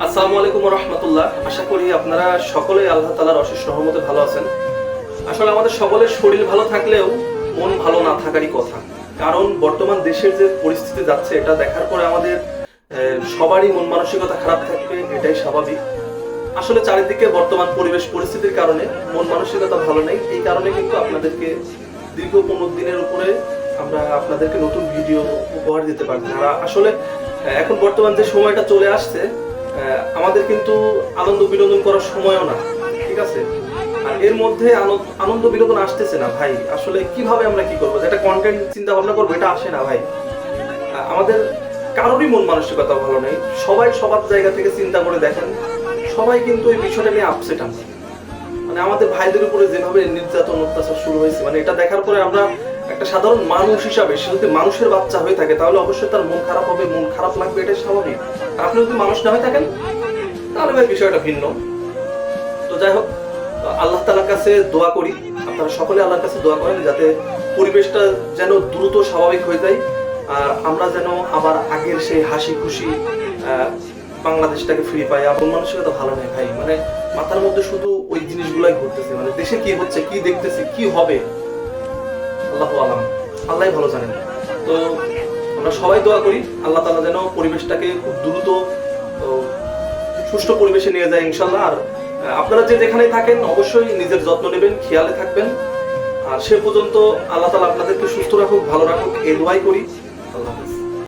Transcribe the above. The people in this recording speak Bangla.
আসসালামু আলাইকুম রহমতুল্লাহ আশা করি আপনারা সকলেই আল্লাহ তালার অশেষ রহমতে ভালো আছেন। আসলে আমাদের সকলের শরীর ভালো থাকলেও মন ভালো না থাকারই কথা। কারণ বর্তমান দেশের যে পরিস্থিতি যাচ্ছে, এটা দেখার পরে আমাদের সবারই মন মানসিকতা খারাপ থাকবে, এটাই স্বাভাবিক। আসলে চারিদিকে বর্তমান পরিবেশ পরিস্থিতির কারণে মন মানসিকতা ভালো নেই। এই কারণে কিন্তু আপনাদেরকে দীর্ঘ পনেরো দিনের উপরে আমরা আপনাদেরকে নতুন ভিডিও উপহার দিতে পারছি না। আর আসলে এখন বর্তমান যে সময়টা চলে আসছে আমাদের কিন্তু আনন্দ বিনোদন করার সময়ও না, ঠিক আছে? আর এর মধ্যে আনন্দ- বিনোদন আসতেছে না, ভাই। আসলে কীভাবে আমরা কি করব? যেটা কন্টেন্ট চিন্তা ভাবনা করব, এটা আসে না, ভাই। আমাদের কারোরই মন মানসিকতা ভালো নেই। সবাই সবার জায়গা থেকে চিন্তা করে দেখেন। সবাই কিন্তু এই বিষয়টা নিয়ে আপসেট আমরা। মানে আমাদের ভাইদের উপরে যেভাবে নির্যাতন, অত্যাচার শুরু হয়েছে মানে এটা দেখার পরে আমরা একটা সাধারণ মানুষ হিসাবে সে যদি মানুষের বাচ্চা হয়ে থাকে, তাহলে অবশ্যই তার মন খারাপ হবে, মন খারাপ লাগবে, এটাই স্বাভাবিক। আর আপনি যদি মানুষ না হয়ে থাকেন, তাহলে ভাই বিষয়টা ভিন্ন। তো যাই হোক, আল্লাহ তালার কাছে দোয়া করি, আপনারা সকলে আল্লাহর কাছে দোয়া করেন যাতে পরিবেশটা যেন দ্রুত স্বাভাবিক হয়ে যায়, আর আমরা যেন আবার আগের সেই হাসি খুশি বাংলাদেশটাকে ফিরে পাই আপন মানসিকতা ভালো নেই ভাই। মানে মাথার মধ্যে শুধু ওই জিনিসগুলাই ঘটতেছে মানে দেশে কি হচ্ছে, কি দেখতেছি, কি হবে? আল্লাহ আলাম। আল্লাহ ভালো জানেন। তো আমরা সবাই দোয়া করি, আল্লাহ তালা যেন পরিবেশটাকে খুব দ্রুত সুষ্ঠু পরিবেশে নিয়ে যায় ইনশাল্লাহ আর আপনারা যে যেখানেই থাকেন, অবশ্যই নিজের যত্ন নেবেন, খেয়ালে থাকবেন। আর সে পর্যন্ত আল্লাহ তালা আপনাদেরকে সুস্থ রাখুক, ভালো রাখুক, এই দোয়াই করি।